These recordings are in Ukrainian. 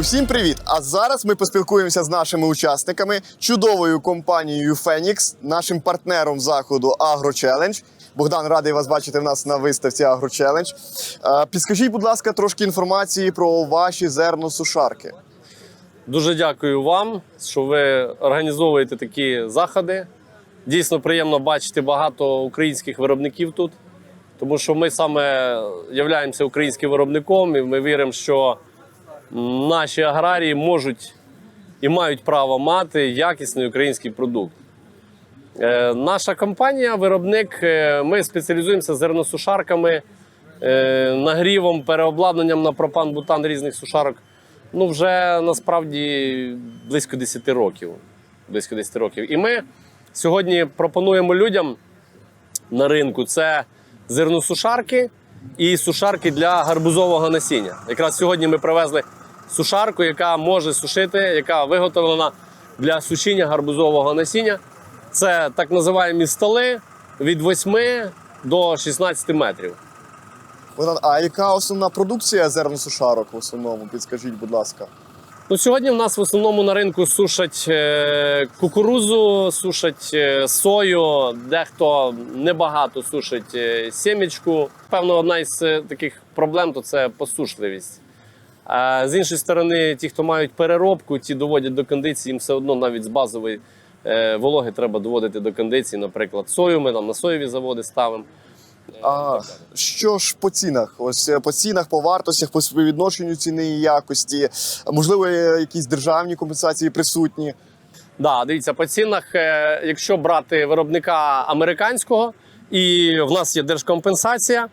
Усім привіт! А зараз ми поспілкуємося з нашими учасниками, чудовою компанією Фенікс, нашим партнером заходу AgroChallenge. Богдан радий вас бачити в нас на виставці. Е, Підскажіть, будь ласка, трошки інформації про ваші зерносушарки. Дуже дякую вам, що ви організовуєте такі заходи. Дійсно приємно бачити багато українських виробників тут, тому що ми саме являємося українським виробником, і ми віримо, що наші аграрії можуть і мають право мати якісний український продукт. Е, Наша компанія, виробник, е, ми спеціалізуємося зерносушарками, е, нагрівом, переобладнанням на пропан-бутан різних сушарок. Ну, вже насправді близько 10 років. Близько 10 років. І ми сьогодні пропонуємо людям на ринку це зерносушарки і сушарки для гарбузового насіння. Якраз сьогодні ми привезли сушарку, яка може сушити, яка виготовлена для сушіння гарбузового насіння. Це так називаємо столи від 8 до 16 метрів. А яка основна продукція зерносушарок в основному? Підскажіть, будь ласка. Ну, сьогодні в нас в основному на ринку сушать е, кукурузу, сушать е, сою, дехто небагато сушить е, сімечку. Певно, одна із таких проблем то це посушливість. А з іншої сторони, ті, хто мають переробку, ті доводять до кондиції, їм все одно навіть з базової е, вологи треба доводити до кондиції. Наприклад, сою ми там на соєві заводи ставимо. Е, А що ж по цінах? Ось е, по цінах, по вартостях, по співвідношенню ціни і якості. Можливо, якісь державні компенсації присутні. Да, дивіться, по цінах, якщо брати виробника американського, і в нас є держкомпенсація.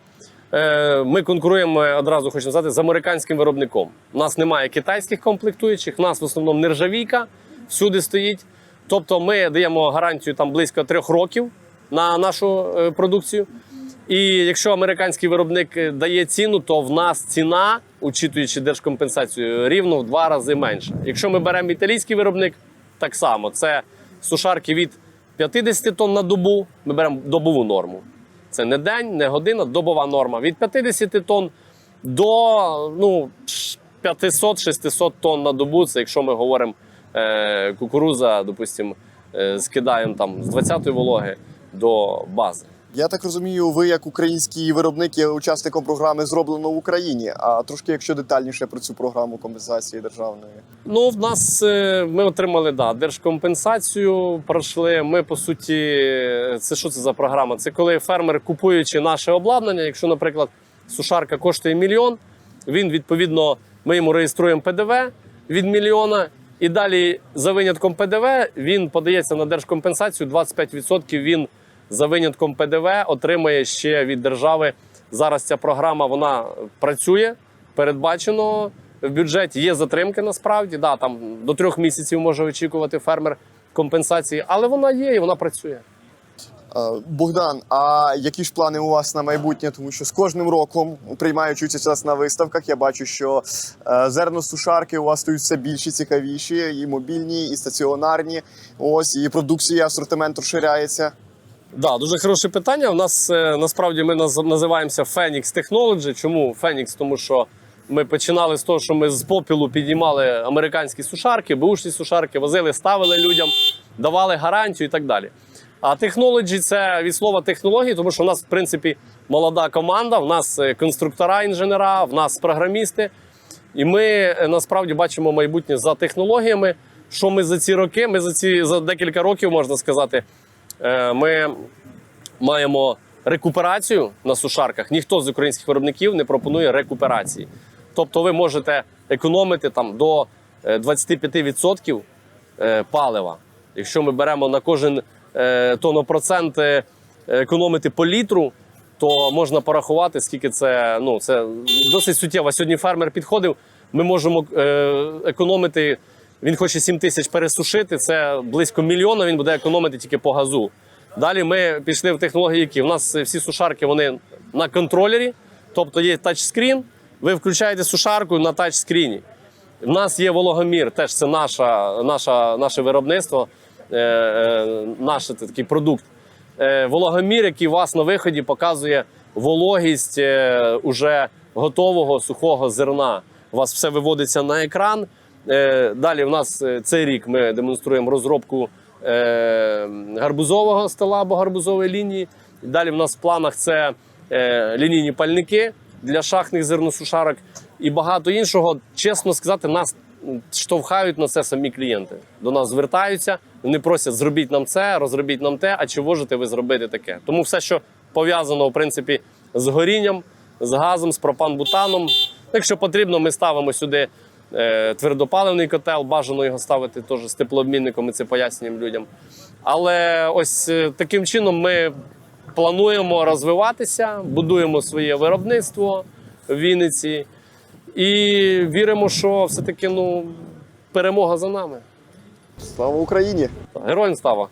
Е, Ми конкуруємо одразу хочу сказати з американським виробником. У нас немає китайських комплектуючих, у нас в основному нержавійка всюди стоїть. Тобто ми даємо гарантію там близько трьох років на нашу е, продукцію. І якщо американський виробник е, дає ціну, то в нас ціна, учитуючи держкомпенсацію, рівно в два рази менша. Якщо ми беремо італійський виробник, так само це сушарки від 50 тонн на добу. Ми беремо добову норму. Це не день, не година, добова норма. Від 50 тонн до ну, 500-600 тонн на добу. Це якщо ми говоримо е, кукуруза, допустимо, е, скидаємо там з 20-ї вологи до бази. Я так розумію, ви як український виробник є учасником програми зроблено в Україні. А трошки, якщо детальніше про цю програму компенсації державної. Ну, в нас е, ми отримали да, держкомпенсацію. Пройшли. Ми по суті, це що це за програма? Це коли фермер, купуючи наше обладнання, якщо, наприклад, сушарка коштує мільйон, він відповідно ми йому реєструємо ПДВ від мільйона. І далі за винятком ПДВ він подається на держкомпенсацію. 25% він за винятком ПДВ отримає ще від держави. Зараз ця програма вона працює, передбачено в бюджеті. Є затримки насправді. Да, там до трьох місяців може очікувати фермер компенсації, але вона є і вона працює. Е, Богдан, а які ж плани у вас на майбутнє? Тому що з кожним роком, приймаючи участь на виставках, я бачу, що е, зерносушарки у вас стають все більші, цікавіші, і мобільні, і стаціонарні. Ось і продукція, асортимент розширяється. Да, дуже хороше питання. У нас е, насправді ми наз- називаємося Phoenix Technology. Чому Phoenix? Тому що ми починали з того, що ми з попілу підіймали американські сушарки, бушні сушарки, возили, ставили людям, давали гарантію і так далі. А технологі це від слова технології, тому що в нас, в принципі, молода команда, в нас е, конструктора, інженера, в нас програмісти. І ми е, насправді бачимо майбутнє за технологіями. Що ми за ці роки, ми за ці за декілька років можна сказати, ми маємо рекуперацію на сушарках. Ніхто з українських виробників не пропонує рекуперації. Тобто ви можете економити там до е, 25% е, палива. Якщо ми беремо на кожен е, тонопроцент е, економити по літру, то можна порахувати, скільки це. Ну це досить суттєво. Сьогодні фермер підходив. Ми можемо е, економити. Він хоче 7 тисяч пересушити. Це близько мільйона. Він буде економити тільки по газу. Далі ми пішли в технології, які у нас всі сушарки вони на контролері, тобто є тачскрін. Ви включаєте сушарку на тачскріні. У нас є вологомір, теж це наша, наша, наше виробництво, е, е, наш такий продукт. Е, вологомір, який у вас на виході показує вологість е, уже готового сухого зерна. У вас все виводиться на екран. Е, Далі в нас е, цей рік ми демонструємо розробку е, гарбузового стола або гарбузової лінії. Далі в нас в планах це лінійні пальники для шахтних зерносушарок і багато іншого. Чесно сказати, нас штовхають на це самі клієнти. До нас звертаються, вони просять зробіть нам це, розробіть нам те, а чи можете ви зробити таке? Тому все, що пов'язано в принципі з горінням, з газом, з пропан-бутаном. Якщо потрібно, ми ставимо сюди твердопаливний котел, бажано його ставити теж з теплообмінником, ми це пояснюємо людям. Але ось е, таким чином ми плануємо розвиватися, будуємо своє виробництво в Вінниці і віримо, що все-таки ну, перемога за нами. Слава Україні! Героям слава!